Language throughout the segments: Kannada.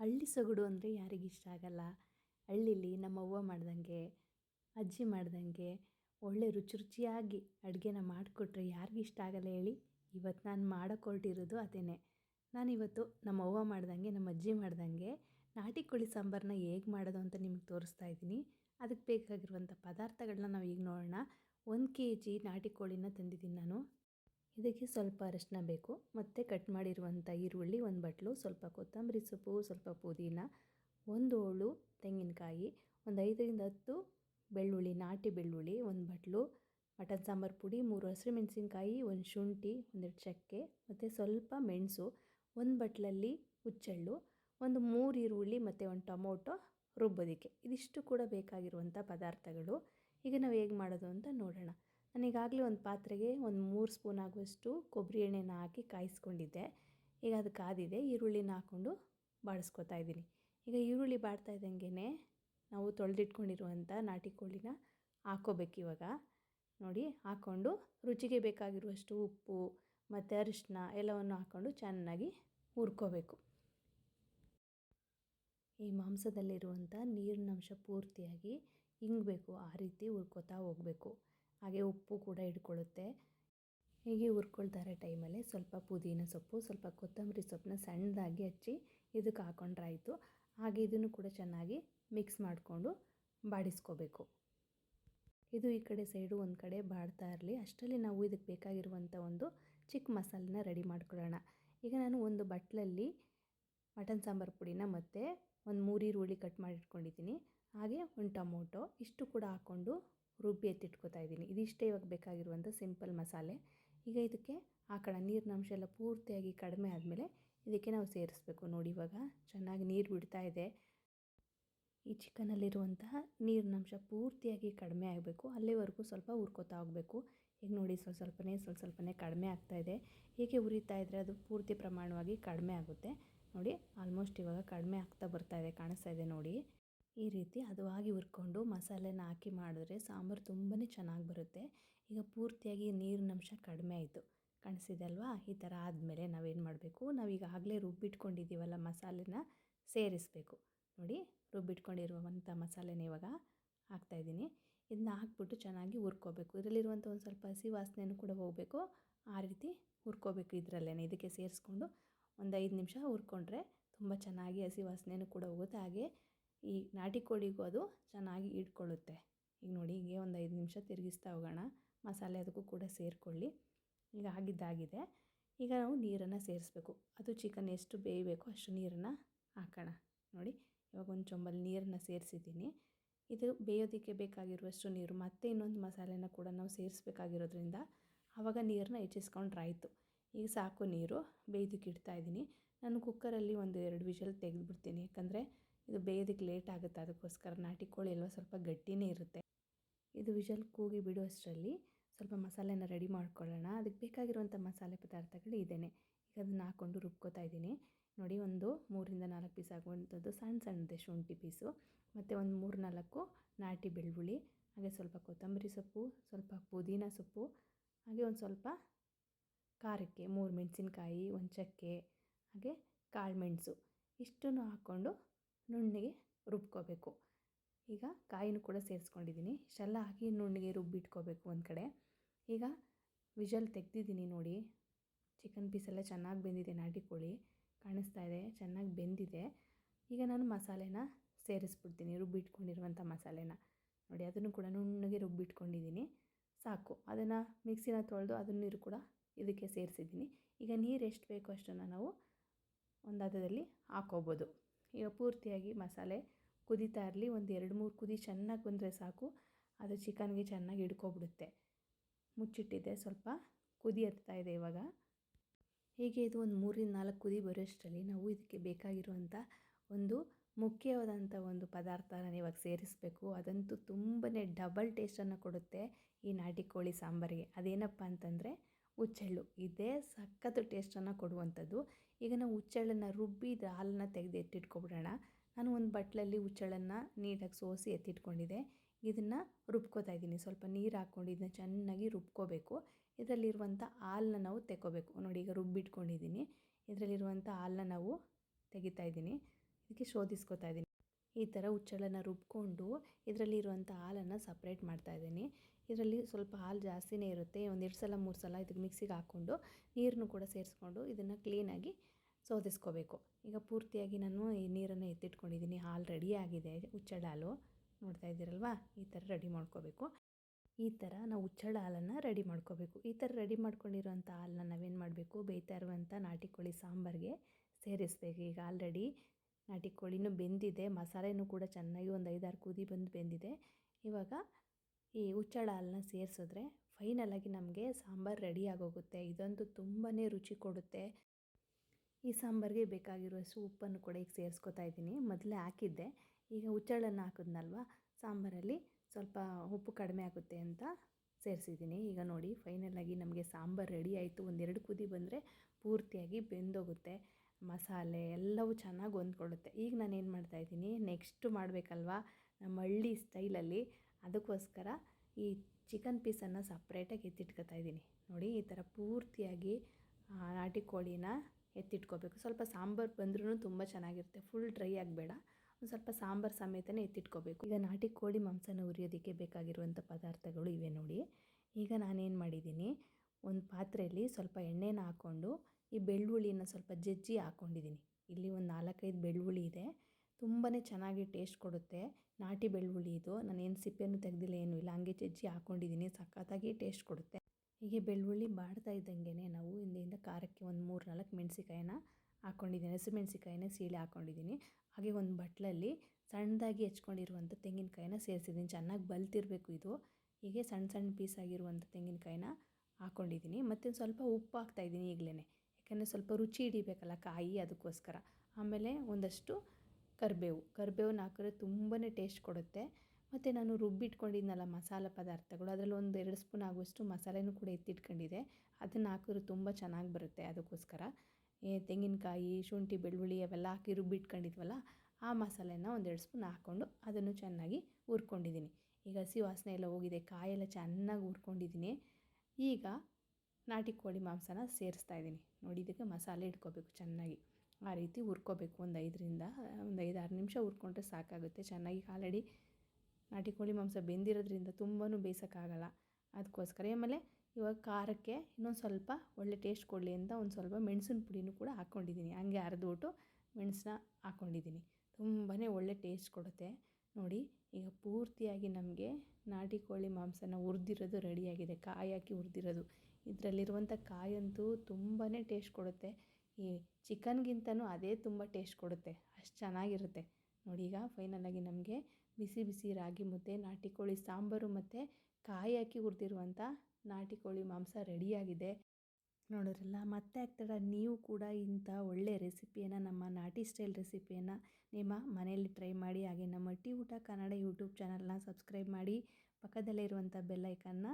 ಹಳ್ಳಿ ಸೊಗಡು ಅಂದರೆ ಯಾರಿಗಿಷ್ಟ ಆಗಲ್ಲ. ಹಳ್ಳೀಲಿ ನಮ್ಮ ಅವ್ವ ಮಾಡ್ದಂಗೆ, ಅಜ್ಜಿ ಮಾಡ್ದಂಗೆ ಒಳ್ಳೆ ರುಚಿ ರುಚಿಯಾಗಿ ಅಡುಗೆನ ಮಾಡಿಕೊಟ್ರೆ ಯಾರಿಗಿಷ್ಟ ಆಗಲ್ಲ ಹೇಳಿ ಇವತ್ತು ನಾನು ಮಾಡೋಕೆ ಹೊರಟಿರೋದು ಅದೇನೆ. ನಾನಿವತ್ತು ನಮ್ಮ ಅವ್ವ ಮಾಡ್ದಂಗೆ, ನಮ್ಮ ಅಜ್ಜಿ ಮಾಡ್ದಂಗೆ ನಾಟಿ ಕೋಳಿ ಸಾಂಬಾರನ್ನ ಹೇಗೆ ಮಾಡೋದು ಅಂತ ನಿಮಗೆ ತೋರಿಸ್ತಾ ಇದ್ದೀನಿ. ಅದಕ್ಕೆ ಬೇಕಾಗಿರುವಂಥ ಪದಾರ್ಥಗಳನ್ನ ನಾವು ಈಗ ನೋಡೋಣ. ಒಂದು ಕೆ ಜಿ ನಾಟಿ ಕೋಳಿನ ತಂದಿದ್ದೀನಿ ನಾನು. ಇದಕ್ಕೆ ಸ್ವಲ್ಪ ಅರಶಿನ ಬೇಕು. ಮತ್ತು ಕಟ್ ಮಾಡಿರುವಂಥ ಈರುಳ್ಳಿ ಒಂದು ಬಟ್ಲು, ಸ್ವಲ್ಪ ಕೊತ್ತಂಬರಿ ಸೊಪ್ಪು, ಸ್ವಲ್ಪ ಪುದೀನ, ಒಂದು ಹೋಳು ತೆಂಗಿನಕಾಯಿ, ಒಂದು ಐದರಿಂದ ಹತ್ತು ಬೆಳ್ಳುಳ್ಳಿ, ನಾಟಿ ಬೆಳ್ಳುಳ್ಳಿ, ಒಂದು ಬಟ್ಲು, ಮಟನ್ ಸಾಂಬಾರು ಪುಡಿ, ಮೂರು ಹಸಿಮೆಣಸಿನ್ಕಾಯಿ ಒಂದು ಶುಂಠಿ, ಒಂದೆರಡು ಚಕ್ಕೆ, ಮತ್ತು ಸ್ವಲ್ಪ ಮೆಣಸು, ಒಂದು ಬಟ್ಲಲ್ಲಿ ಹುಚ್ಚೆಳ್ಳು, ಒಂದು ಮೂರು ಈರುಳ್ಳಿ, ಮತ್ತು ಒಂದು ಟೊಮೊಟೊ ರುಬ್ಬೋದಕ್ಕೆ. ಇದಿಷ್ಟು ಕೂಡ ಬೇಕಾಗಿರುವಂಥ ಪದಾರ್ಥಗಳು. ಈಗ ನಾವು ಹೇಗೆ ಮಾಡೋದು ಅಂತ ನೋಡೋಣ. ನಾನು ಈಗಾಗಲೇ ಒಂದು ಪಾತ್ರೆಗೆ ಒಂದು ಮೂರು ಸ್ಪೂನ್ ಆಗುವಷ್ಟು ಕೊಬ್ಬರಿ ಎಣ್ಣೆನ ಹಾಕಿ ಕಾಯಿಸ್ಕೊಂಡಿದ್ದೆ. ಈಗ ಅದು ಕಾದಿದೆ ಈರುಳ್ಳಿನ ಹಾಕ್ಕೊಂಡು ಬಾಡಿಸ್ಕೊತಾ ಇದ್ದೀನಿ. ಈಗ ಈರುಳ್ಳಿ ಬಾಡ್ತಾ ಇದ್ದಂಗೆ ನಾವು ತೊಳೆದಿಟ್ಕೊಂಡಿರುವಂಥ ನಾಟಿ ಕೋಳಿನ ಹಾಕೋಬೇಕು ಇವಾಗ. ನೋಡಿ ಹಾಕ್ಕೊಂಡು ರುಚಿಗೆ ಬೇಕಾಗಿರುವಷ್ಟು ಉಪ್ಪು ಮತ್ತು ಅರಿಶಿನ ಎಲ್ಲವನ್ನು ಹಾಕ್ಕೊಂಡು ಚೆನ್ನಾಗಿ ಹುರ್ಕೋಬೇಕು. ಈ ಮಾಂಸದಲ್ಲಿರುವಂಥ ನೀರಿನ ಅಂಶ ಪೂರ್ತಿಯಾಗಿ ಹಿಂಗಬೇಕು ಆ ರೀತಿ ಹುರ್ಕೋತಾ ಹೋಗಬೇಕು. ಹಾಗೆ ಉಪ್ಪು ಕೂಡ ಹಿಡ್ಕೊಳ್ಳುತ್ತೆ ಹೀಗೆ ಹುರ್ಕೊಳ್ತಾ ಇರೋ ಟೈಮಲ್ಲಿ. ಸ್ವಲ್ಪ ಪುದೀನ ಸೊಪ್ಪು, ಸ್ವಲ್ಪ ಕೊತ್ತಂಬರಿ ಸೊಪ್ಪನ್ನ ಸಣ್ಣದಾಗಿ ಹಚ್ಚಿ ಇದಕ್ಕೆ ಹಾಕೊಂಡ್ರಾಯಿತು. ಹಾಗೆ ಇದನ್ನು ಕೂಡ ಚೆನ್ನಾಗಿ ಮಿಕ್ಸ್ ಮಾಡಿಕೊಂಡು ಬಾಡಿಸ್ಕೋಬೇಕು. ಇದು ಈ ಕಡೆ ಸೈಡು ಒಂದು ಕಡೆ ಬಾಡ್ತಾ ಇರಲಿ. ಅಷ್ಟರಲ್ಲಿ ನಾವು ಇದಕ್ಕೆ ಬೇಕಾಗಿರುವಂಥ ಒಂದು ಚಿಕ್ಕ ಮಸಾಲೆನ ರೆಡಿ ಮಾಡ್ಕೊಳ್ಳೋಣ. ಈಗ ನಾನು ಒಂದು ಬಟ್ಲಲ್ಲಿ ಮಟನ್ ಸಾಂಬಾರು ಪುಡಿನ ಮತ್ತು ಒಂದು ಮೂರು ಈರುಳ್ಳಿ ಕಟ್ ಮಾಡಿಟ್ಕೊಂಡಿದ್ದೀನಿ. ಹಾಗೆ ಒಂದು ಟೊಮೊಟೊ, ಇಷ್ಟು ಕೂಡ ಹಾಕ್ಕೊಂಡು ರುಬ್ಬಿ ಎತ್ತಿಟ್ಕೋತಾ ಇದ್ದೀನಿ. ಇದಿಷ್ಟೇ ಇವಾಗ ಬೇಕಾಗಿರುವಂಥ ಸಿಂಪಲ್ ಮಸಾಲೆ. ಈಗ ಇದಕ್ಕೆ ಹಾಕೋಣ. ನೀರಿನ ಅಂಶ ಎಲ್ಲ ಪೂರ್ತಿಯಾಗಿ ಕಡಿಮೆ ಆದಮೇಲೆ ಇದಕ್ಕೆ ನಾವು ಸೇರಿಸ್ಬೇಕು. ನೋಡಿ ಇವಾಗ ಚೆನ್ನಾಗಿ ನೀರು ಬಿಡ್ತಾ ಇದೆ. ಈ ಚಿಕನಲ್ಲಿರುವಂತಹ ನೀರಿನ ಅಂಶ ಪೂರ್ತಿಯಾಗಿ ಕಡಿಮೆ ಆಗಬೇಕು. ಅಲ್ಲಿವರೆಗೂ ಸ್ವಲ್ಪ ಹುರ್ಕೋತಾ ಹೋಗಬೇಕು. ಈಗ ನೋಡಿ ಸ್ವಲ್ಪ ಸ್ವಲ್ಪನೇ ಸ್ವಲ್ಪ ಸ್ವಲ್ಪನೇ ಕಡಿಮೆ ಆಗ್ತಾ ಇದೆ. ಹೀಗೆ ಉರಿತಾ ಇದ್ದರೆ ಅದು ಪೂರ್ತಿ ಪ್ರಮಾಣವಾಗಿ ಕಡಿಮೆ ಆಗುತ್ತೆ. ನೋಡಿ ಆಲ್ಮೋಸ್ಟ್ ಇವಾಗ ಕಡಿಮೆ ಆಗ್ತಾ ಬರ್ತಾ ಇದೆ, ಕಾಣಿಸ್ತಾ ಇದೆ ನೋಡಿ. ಈ ರೀತಿ ಹದವಾಗಿ ಹುರ್ಕೊಂಡು ಮಸಾಲೆನ ಹಾಕಿ ಮಾಡಿದ್ರೆ ಸಾಂಬಾರು ತುಂಬಾ ಚೆನ್ನಾಗಿ ಬರುತ್ತೆ. ಈಗ ಪೂರ್ತಿಯಾಗಿ ನೀರಿನ ಅಂಶ ಕಡಿಮೆ ಆಯಿತು. ಕಾಣಿಸಿದೆ ಈ ಥರ ಆದಮೇಲೆ ನಾವೇನು ಮಾಡಬೇಕು? ನಾವೀಗಾಗಲೇ ರುಬ್ಬಿಟ್ಕೊಂಡಿದ್ದೀವಲ್ಲ ಮಸಾಲೆನ ಸೇರಿಸಬೇಕು. ನೋಡಿ ರುಬ್ಬಿಟ್ಕೊಂಡಿರುವಂಥ ಮಸಾಲೆನ ಇವಾಗ ಹಾಕ್ತಾಯಿದ್ದೀನಿ ಇದನ್ನ ಹಾಕ್ಬಿಟ್ಟು ಚೆನ್ನಾಗಿ ಹುರ್ಕೋಬೇಕು. ಇದರಲ್ಲಿರುವಂಥ ಒಂದು ಸ್ವಲ್ಪ ಹಸಿ ವಾಸನೆಯೂ ಕೂಡ ಹೋಗಬೇಕು. ಆ ರೀತಿ ಹುರ್ಕೋಬೇಕು ಇದರಲ್ಲೇ ಇದಕ್ಕೆ ಸೇರಿಸ್ಕೊಂಡು ಒಂದು ಐದು ನಿಮಿಷ ಹುರ್ಕೊಂಡ್ರೆ ತುಂಬ ಚೆನ್ನಾಗಿ ಹಸಿ ವಾಸನೆಯೂ ಕೂಡ ಹೋಗುತ್ತೆ. ಹಾಗೆ ಈ ನಾಟಿ ಕೋಳಿಗೂ ಅದು ಚೆನ್ನಾಗಿ ಇಟ್ಕೊಳ್ಳುತ್ತೆ ಈಗ ನೋಡಿ, ಹೀಗೆ ಒಂದು ಐದು ನಿಮಿಷ ತಿರುಗಿಸ್ತಾ ಹೋಗೋಣ. ಮಸಾಲೆ ಅದಕ್ಕೂ ಕೂಡ ಸೇರಿಕೊಳ್ಳಿ. ಈಗ ಆಗಿದ್ದಾಗಿದೆ ಈಗ ನಾವು ನೀರನ್ನು ಸೇರಿಸ್ಬೇಕು. ಅದು ಚಿಕನ್ ಎಷ್ಟು ಬೇಯಬೇಕು ಅಷ್ಟು ನೀರನ್ನು ಹಾಕೋಣ. ನೋಡಿ, ಇವಾಗ ಒಂದು ಚೊಂಬಲ್ಲಿ ನೀರನ್ನು ಸೇರಿಸಿದ್ದೀನಿ. ಇದು ಬೇಯೋದಕ್ಕೆ ಬೇಕಾಗಿರುವಷ್ಟು ನೀರು, ಮತ್ತೆ ಇನ್ನೊಂದು ಮಸಾಲೆನ ಕೂಡ ನಾವು ಸೇರಿಸ್ಬೇಕಾಗಿರೋದ್ರಿಂದ ಆವಾಗ ನೀರನ್ನ ಹೆಚ್ಚಿಸ್ಕೊಂಡ್ರಾಯಿತು. ಈಗ ಸಾಕು ನೀರು ಬೇಯ್ದಕ್ಕೆ ಇಡ್ತಾ ಇದ್ದೀನಿ. ನಾನು ಕುಕ್ಕರಲ್ಲಿ ಒಂದು ಎರಡು ವಿಷಲ್ ತೆಗೆದುಬಿಡ್ತೀನಿ. ಯಾಕಂದರೆ ಇದು ಬೇಯೋದಕ್ಕೆ ಲೇಟ್ ಆಗುತ್ತೆ. ಅದಕ್ಕೋಸ್ಕರ ನಾಟಿ ಕೋಳಿ ಎಲ್ಲ ಸ್ವಲ್ಪ ಗಟ್ಟಿನೇ ಇರುತ್ತೆ. ಇದು ವಿಷಲ್ ಕೂಗಿ ಬಿಡುವಷ್ಟರಲ್ಲಿ ಸ್ವಲ್ಪ ಮಸಾಲೆನ ರೆಡಿ ಮಾಡ್ಕೊಳ್ಳೋಣ. ಅದಕ್ಕೆ ಬೇಕಾಗಿರುವಂಥ ಮಸಾಲೆ ಪದಾರ್ಥಗಳು ಇದೇನೆ. ಈಗ ಅದನ್ನು ಹಾಕ್ಕೊಂಡು ರುಬ್ಕೋತಾ ಇದ್ದೀನಿ. ನೋಡಿ, ಒಂದು ಮೂರಿಂದ ನಾಲ್ಕು ಪೀಸ್ ಆಗುವಂಥದ್ದು ಸಣ್ಣ ಸಣ್ಣದೇ ಶುಂಠಿ ಪೀಸು, ಮತ್ತು ಒಂದು ಮೂರು ನಾಲ್ಕು ನಾಟಿ ಬೆಳ್ಳುಳ್ಳಿ, ಹಾಗೆ ಸ್ವಲ್ಪ ಕೊತ್ತಂಬರಿ ಸೊಪ್ಪು, ಸ್ವಲ್ಪ ಪುದೀನ ಸೊಪ್ಪು, ಹಾಗೆ ಒಂದು ಸ್ವಲ್ಪ ಖಾರಕ್ಕೆ, ಮೂರು ಮೆಣಸಿನ್ಕಾಯಿ, ಒಂದು ಚಕ್ಕೆ, ಹಾಗೆ ಕಾಳು ಮೆಣಸು, ಇಷ್ಟನ್ನು ಹಾಕ್ಕೊಂಡು ನುಣ್ಣಗೆ ರುಬ್ಕೋಬೇಕು. ಈಗ ಕಾಯಿನೂ ಕೂಡ ಸೇರಿಸ್ಕೊಂಡಿದ್ದೀನಿ. ಇಷ್ಟೆಲ್ಲ ಹಾಕಿ ನುಣ್ಣಗೆ ರುಬ್ಬಿಟ್ಕೋಬೇಕು ಒಂದು ಕಡೆ. ಈಗ ವಿಷಲ್ ತೆಗ್ದಿದ್ದೀನಿ ನೋಡಿ. ಚಿಕನ್ ಪೀಸೆಲ್ಲ ಚೆನ್ನಾಗಿ ಬೆಂದಿದೆ ನಾಟಿ ಕೋಳಿ ಕಾಣಿಸ್ತಾ ಇದೆ, ಚೆನ್ನಾಗಿ ಬೆಂದಿದೆ. ಈಗ ನಾನು ಮಸಾಲೆನ ಸೇರಿಸ್ಬಿಡ್ತೀನಿ, ರುಬ್ಬಿಟ್ಕೊಂಡಿರುವಂಥ ಮಸಾಲೆನ. ನೋಡಿ, ಅದನ್ನು ಕೂಡ ನುಣ್ಣಗೆ ರುಬ್ಬಿಟ್ಕೊಂಡಿದ್ದೀನಿ. ಸಾಕು. ಅದನ್ನು ಮಿಕ್ಸಿನ ತೊಳೆದು ಅದನ್ನ ನೀರು ಕೂಡ ಇದಕ್ಕೆ ಸೇರಿಸಿದ್ದೀನಿ. ಈಗ ನೀರು ಎಷ್ಟು ಬೇಕೋ ಅಷ್ಟನ್ನು ನಾವು ಒಂದು ಹದದಲ್ಲಿ ಹಾಕೋಬೋದು. ಪೂರ್ತಿಯಾಗಿ ಮಸಾಲೆ ಕುದಿತಾ ಇರಲಿ, ಒಂದು ಎರಡು ಮೂರು ಕುದಿ ಚೆನ್ನಾಗಿ ಬಂದರೆ ಸಾಕು. ಅದು ಚಿಕನ್ಗೆ ಚೆನ್ನಾಗಿ ಹಿಡ್ಕೊಬಿಡುತ್ತೆ. ಮುಚ್ಚಿಟ್ಟಿದ್ದೆ ಸ್ವಲ್ಪ, ಕುದಿ ಹತ್ತಾ ಇದೆ ಇವಾಗ. ಹೀಗೆ ಇದು ಒಂದು ಮೂರಿಂದ ನಾಲ್ಕು ಕುದಿ ಬರೋಷ್ಟರಲ್ಲಿ ನಾವು ಇದಕ್ಕೆ ಬೇಕಾಗಿರುವಂಥ ಒಂದು ಮುಖ್ಯವಾದಂಥ ಒಂದು ಪದಾರ್ಥನ ಇವಾಗ ಸೇರಿಸಬೇಕು. ಅದಂತೂ ತುಂಬಾ ಡಬಲ್ ಟೇಸ್ಟನ್ನು ಕೊಡುತ್ತೆ ಈ ನಾಟಿ ಕೋಳಿ ಸಾಂಬಾರಿಗೆ. ಅದೇನಪ್ಪ ಅಂತಂದರೆ ಹುಚ್ಚೆಳ್ಳು ಇದೇ ಸಖತ್ತು ಟೇಸ್ಟನ್ನು ಕೊಡುವಂಥದ್ದು. ಈಗ ನಾವು ಹುಚ್ಚೆಳ್ಳನ್ನು ರುಬ್ಬಿದ ಹಾಲನ್ನು ತೆಗೆದು ಎತ್ತಿಟ್ಕೊಬಿಡೋಣ. ನಾನು ಒಂದು ಬಟ್ಲಲ್ಲಿ ಹುಚ್ಚೆಳನ್ನು ನೀಟಾಗಿ ಸೋಸಿ ಎತ್ತಿಟ್ಕೊಂಡಿದ್ದೆ. ಇದನ್ನು ರುಬ್ಕೋತಾ ಇದ್ದೀನಿ. ಸ್ವಲ್ಪ ನೀರು ಹಾಕ್ಕೊಂಡು ಇದನ್ನ ಚೆನ್ನಾಗಿ ರುಬ್ಕೋಬೇಕು. ಇದರಲ್ಲಿರುವಂಥ ಹಾಲನ್ನ ನಾವು ತೆಕ್ಕೋಬೇಕು. ನೋಡಿ, ಈಗ ರುಬ್ಬಿಟ್ಕೊಂಡಿದ್ದೀನಿ. ಇದರಲ್ಲಿರುವಂಥ ಹಾಲನ್ನ ನಾವು ತೆಗಿತಾ ಇದ್ದೀನಿ. ಇದಕ್ಕೆ ಶೋಧಿಸ್ಕೊತಾ ಇದ್ದೀನಿ. ಈ ಥರ ಹುಚ್ಚಳನ್ನು ರುಬ್ಕೊಂಡು ಇದರಲ್ಲಿರುವಂಥ ಹಾಲನ್ನು ಸಪ್ರೇಟ್ ಮಾಡ್ತಾ ಇದ್ದೀನಿ. ಇದರಲ್ಲಿ ಸ್ವಲ್ಪ ಹಾಲು ಜಾಸ್ತಿನೇ ಇರುತ್ತೆ. ಒಂದೆರಡು ಸಲ, ಮೂರು ಸಲ ಇದಕ್ಕೆ ಮಿಕ್ಸಿಗೆ ಹಾಕ್ಕೊಂಡು ನೀರನ್ನು ಕೂಡ ಸೇರಿಸ್ಕೊಂಡು ಇದನ್ನು ಕ್ಲೀನಾಗಿ ಸೋದಿಸ್ಕೋಬೇಕು. ಈಗ ಪೂರ್ತಿಯಾಗಿ ನಾನು ಈ ನೀರನ್ನು ಎತ್ತಿಟ್ಕೊಂಡಿದ್ದೀನಿ ಹಾಲು ರೆಡಿ ಆಗಿದೆ. ಹುಚ್ಚಳ ಹಾಲು ನೋಡ್ತಾ ಇದ್ದೀರಲ್ವಾ? ಈ ಥರ ರೆಡಿ ಮಾಡ್ಕೋಬೇಕು. ಈ ಥರ ನಾವು ಹುಚ್ಚಳ ಹಾಲನ್ನು ರೆಡಿ ಮಾಡ್ಕೋಬೇಕು. ಈ ಥರ ರೆಡಿ ಮಾಡ್ಕೊಂಡಿರುವಂಥ ಹಾಲನ್ನ ನಾವೇನು ಮಾಡಬೇಕು? ಬೇಯ್ತಾ ಇರುವಂಥ ನಾಟಿ ಕೋಳಿ ಸಾಂಬಾರಿಗೆ ಸೇರಿಸ್ಬೇಕು. ಈಗ ಆಲ್ರೆಡಿ ನಾಟಿ ಕೋಳಿನೂ ಬೆಂದಿದೆ. ಮಸಾಲೆನೂ ಕೂಡ ಚೆನ್ನಾಗಿ ಒಂದು ಐದಾರು ಕುದಿ ಬಂದು ಬೆಂದಿದೆ. ಇವಾಗ ಈ ಉಚ್ಚಳ ಹಾಲನ್ನ ಸೇರಿಸಿದ್ರೆ ಫೈನಲಾಗಿ ನಮಗೆ ಸಾಂಬಾರು ರೆಡಿ ಆಗೋಗುತ್ತೆ. ಇದಂತೂ ತುಂಬಾ ರುಚಿ ಕೊಡುತ್ತೆ. ಈ ಸಾಂಬಾರಿಗೆ ಬೇಕಾಗಿರುವಷ್ಟು ಉಪ್ಪನ್ನು ಕೂಡ ಈಗ ಸೇರಿಸ್ಕೊತಾ ಇದ್ದೀನಿ. ಮೊದಲೇ ಹಾಕಿದ್ದೆ. ಈಗ ಹುಚ್ಚಳನ್ನು ಹಾಕಿದ್ನಲ್ವ? ಸಾಂಬಾರಲ್ಲಿ ಸ್ವಲ್ಪ ಉಪ್ಪು ಕಡಿಮೆ ಆಗುತ್ತೆ ಅಂತ ಸೇರಿಸಿದ್ದೀನಿ. ಈಗ ನೋಡಿ ಫೈನಲಾಗಿ ನಮಗೆ ಸಾಂಬಾರು ರೆಡಿ ಆಯಿತು. ಒಂದೆರಡು ಕುದಿ ಬಂದರೆ ಪೂರ್ತಿಯಾಗಿ ಬೆಂದೋಗುತ್ತೆ. ಮಸಾಲೆ ಎಲ್ಲವೂ ಚೆನ್ನಾಗಿ ಹೊಂದ್ಕೊಳ್ಳುತ್ತೆ. ಈಗ ನಾನು ಏನು ಮಾಡ್ತಾಯಿದ್ದೀನಿ ನೆಕ್ಸ್ಟು ಮಾಡಬೇಕಲ್ವಾ? ನಮ್ಮ ಹಳ್ಳಿ ಸ್ಟೈಲಲ್ಲಿ ಅದಕ್ಕೋಸ್ಕರ ಈ ಚಿಕನ್ ಪೀಸನ್ನು ಸಪ್ರೇಟಾಗಿ ಎತ್ತಿಟ್ಕೊತಾ ಇದ್ದೀನಿ. ನೋಡಿ, ಈ ಥರ ಪೂರ್ತಿಯಾಗಿ ನಾಟಿ ಕೋಳಿನ ಎತ್ತಿಟ್ಕೋಬೇಕು. ಸ್ವಲ್ಪ ಸಾಂಬಾರು ಬಂದ್ರೂ ತುಂಬ ಚೆನ್ನಾಗಿರುತ್ತೆ. ಫುಲ್ ಡ್ರೈ ಆಗಬೇಡ. ಒಂದು ಸ್ವಲ್ಪ ಸಾಂಬಾರು ಸಮೇತನೇ ಎತ್ತಿಟ್ಕೋಬೇಕು. ಈಗ ನಾಟಿ ಕೋಳಿ ಮಾಂಸನ ಉರಿಯೋದಕ್ಕೆ ಬೇಕಾಗಿರುವಂಥ ಪದಾರ್ಥಗಳು ಇವೆ ನೋಡಿ. ಈಗ ನಾನೇನು ಮಾಡಿದ್ದೀನಿ, ಒಂದು ಪಾತ್ರೆಯಲ್ಲಿ ಸ್ವಲ್ಪ ಎಣ್ಣೆನ ಹಾಕ್ಕೊಂಡು ಈ ಬೆಳ್ಳುಳ್ಳಿನ ಸ್ವಲ್ಪ ಜಜ್ಜಿ ಹಾಕ್ಕೊಂಡಿದ್ದೀನಿ ಇಲ್ಲಿ ಒಂದು ನಾಲ್ಕೈದು ಬೆಳ್ಳುಳ್ಳಿ ಇದೆ. ತುಂಬಾ ಚೆನ್ನಾಗಿ ಟೇಸ್ಟ್ ಕೊಡುತ್ತೆ. ನಾಟಿ ಬೆಳ್ಳುಳ್ಳಿ ಇದು. ನಾನು ಏನು ಸಿಪ್ಪೆನೂ ತೆಗೆದಿಲ್ಲ, ಏನೂ ಇಲ್ಲ. ಹಂಗೆ ಜಜ್ಜಿ ಹಾಕ್ಕೊಂಡಿದ್ದೀನಿ ಸಖತ್ತಾಗಿ ಟೇಸ್ಟ್ ಕೊಡುತ್ತೆ. ಹೀಗೆ ಬೆಳ್ಳುಳ್ಳಿ ಬಾಡ್ತಾ ಇದ್ದಂಗೆ ನಾವು ಹಿಂದೆಯಿಂದ ಖಾರಕ್ಕೆ ಒಂದು ಮೂರು ನಾಲ್ಕು ಮೆಣಸಿಕಾಯಿನ ಹಾಕ್ಕೊಂಡಿದ್ದೀನಿ ಹಸಿಮೆಣ್ಸಿಕಾಯಿನ ಸೀಳಿ ಹಾಕ್ಕೊಂಡಿದ್ದೀನಿ ಹಾಗೆ ಒಂದು ಬಟ್ಲಲ್ಲಿ ಸಣ್ಣದಾಗಿ ಹೆಚ್ಕೊಂಡಿರುವಂಥ ತೆಂಗಿನಕಾಯಿನ ಸೇರಿಸಿದ್ದೀನಿ. ಚೆನ್ನಾಗಿ ಬಲ್ತಿರಬೇಕು ಇದು. ಹೀಗೆ ಸಣ್ಣ ಸಣ್ಣ ಪೀಸ್ ಆಗಿರುವಂಥ ತೆಂಗಿನಕಾಯಿನ ಹಾಕ್ಕೊಂಡಿದ್ದೀನಿ ಮತ್ತು ಸ್ವಲ್ಪ ಉಪ್ಪು ಹಾಕ್ತಾಯಿದ್ದೀನಿ ಈಗಲೇ ಯಾಕಂದರೆ ಸ್ವಲ್ಪ ರುಚಿ ಹಿಡಿಬೇಕಲ್ಲ ಕಾಯಿ ಅದಕ್ಕೋಸ್ಕರ. ಆಮೇಲೆ ಒಂದಷ್ಟು ಕರಿಬೇವು. ಕರಿಬೇವನ್ನ ಹಾಕಿದ್ರೆ ತುಂಬಾ ಟೇಸ್ಟ್ ಕೊಡುತ್ತೆ. ಮತ್ತು ನಾನು ರುಬ್ಬಿಟ್ಕೊಂಡಿದ್ನಲ್ಲ ಮಸಾಲೆ ಪದಾರ್ಥಗಳು, ಅದರಲ್ಲಿ ಒಂದು ಎರಡು ಸ್ಪೂನ್ ಆಗುವಷ್ಟು ಮಸಾಲೆನೂ ಕೂಡ ಎತ್ತಿಟ್ಕೊಂಡಿದೆ. ಅದನ್ನು ಹಾಕಿದ್ರೆ ತುಂಬ ಚೆನ್ನಾಗಿ ಬರುತ್ತೆ ಅದಕ್ಕೋಸ್ಕರ. ತೆಂಗಿನಕಾಯಿ, ಶುಂಠಿ, ಬೆಳ್ಳುಳ್ಳಿ ಅವೆಲ್ಲ ಹಾಕಿ ರುಬ್ಬಿಟ್ಕೊಂಡಿದ್ವಲ್ಲ, ಆ ಮಸಾಲೆನ ಒಂದೆರಡು ಸ್ಪೂನ್ ಹಾಕ್ಕೊಂಡು ಅದನ್ನು ಚೆನ್ನಾಗಿ ಹುರ್ಕೊಂಡಿದ್ದೀನಿ. ಈಗ ಹಸಿ ವಾಸನೆ ಎಲ್ಲ ಹೋಗಿದೆ, ಕಾಯೆಲ್ಲ ಚೆನ್ನಾಗಿ ಹುರ್ಕೊಂಡಿದ್ದೀನಿ. ಈಗ ನಾಟಿ ಕೋಳಿ ಮಾಂಸನ ಸೇರಿಸ್ತಾ ಇದ್ದೀನಿ. ನೋಡಿ, ಇದಕ್ಕೆ ಮಸಾಲೆ ಇಟ್ಕೋಬೇಕು ಚೆನ್ನಾಗಿ. ಆ ರೀತಿ ಹುರ್ಕೋಬೇಕು. ಒಂದು ಐದರಿಂದ, ಒಂದು ಐದು ಆರು ನಿಮಿಷ ಹುರ್ಕೊಂಡ್ರೆ ಸಾಕಾಗುತ್ತೆ. ಚೆನ್ನಾಗಿ ಆಲ್ರೆಡಿ ನಾಟಿ ಕೋಳಿ ಮಾಂಸ ಬೆಂದಿರೋದ್ರಿಂದ ತುಂಬಾ ಬೇಯಿಸೋಕ್ಕಾಗಲ್ಲ ಅದಕ್ಕೋಸ್ಕರ ಆಮೇಲೆ ಇವಾಗ ಖಾರಕ್ಕೆ ಇನ್ನೊಂದು ಸ್ವಲ್ಪ ಒಳ್ಳೆ ಟೇಸ್ಟ್ ಕೊಡಲಿ ಅಂತ ಒಂದು ಸ್ವಲ್ಪ ಮೆಣಸಿನ ಪುಡಿನೂ ಕೂಡ ಹಾಕ್ಕೊಂಡಿದ್ದೀನಿ ಹಂಗೆ ಅರೆದ್ಬಿಟ್ಟು ಮೆಣಸನ್ನ ಹಾಕ್ಕೊಂಡಿದ್ದೀನಿ ತುಂಬಾ ಒಳ್ಳೆ ಟೇಸ್ಟ್ ಕೊಡುತ್ತೆ. ನೋಡಿ, ಈಗ ಪೂರ್ತಿಯಾಗಿ ನಮಗೆ ನಾಟಿ ಕೋಳಿ ಮಾಂಸನ ಹುರಿದಿರೋದು ರೆಡಿಯಾಗಿದೆ. ಕಾಯಿ ಹಾಕಿ ಹುರಿದಿರೋದು. ಇದರಲ್ಲಿರುವಂಥ ಕಾಯಂತೂ ತುಂಬಾ ಟೇಸ್ಟ್ ಕೊಡುತ್ತೆ. ಈ ಚಿಕನ್ಗಿಂತನೂ ಅದೇ ತುಂಬ ಟೇಸ್ಟ್ ಕೊಡುತ್ತೆ. ಅಷ್ಟು ಚೆನ್ನಾಗಿರುತ್ತೆ. ನೋಡಿ ಈಗ ಫೈನಲಾಗಿ ನಮಗೆ ಬಿಸಿ ಬಿಸಿ ರಾಗಿ ಮುದ್ದೆ, ನಾಟಿ ಕೋಳಿ, ಸಾಂಬಾರು ಮತ್ತು ಕಾಯಿ ಹಾಕಿ ಹುರಿದಿರುವಂಥ ನಾಟಿ ಕೋಳಿ ಮಾಂಸ ರೆಡಿಯಾಗಿದೆ. ನೋಡೋರೆಲ್ಲ ಮತ್ತೆ ಆಗ್ತಡ ನೀವು ಕೂಡ ಇಂಥ ಒಳ್ಳೆ ರೆಸಿಪಿಯನ್ನು, ನಮ್ಮ ನಾಟಿ ಸ್ಟೈಲ್ ರೆಸಿಪಿಯನ್ನು ನಿಮ್ಮ ಮನೆಯಲ್ಲಿ ಟ್ರೈ ಮಾಡಿ. ಹಾಗೆ ನಮ್ಮ ಟಿ ಊಟ ಕನ್ನಡ ಯೂಟ್ಯೂಬ್ ಚಾನಲ್ನ ಸಬ್ಸ್ಕ್ರೈಬ್ ಮಾಡಿ, ಪಕ್ಕದಲ್ಲೇ ಇರುವಂಥ ಬೆಲ್ಲೈಕನ್ನ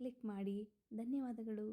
ಕ್ಲಿಕ್ ಮಾಡಿ. ಧನ್ಯವಾದಗಳು.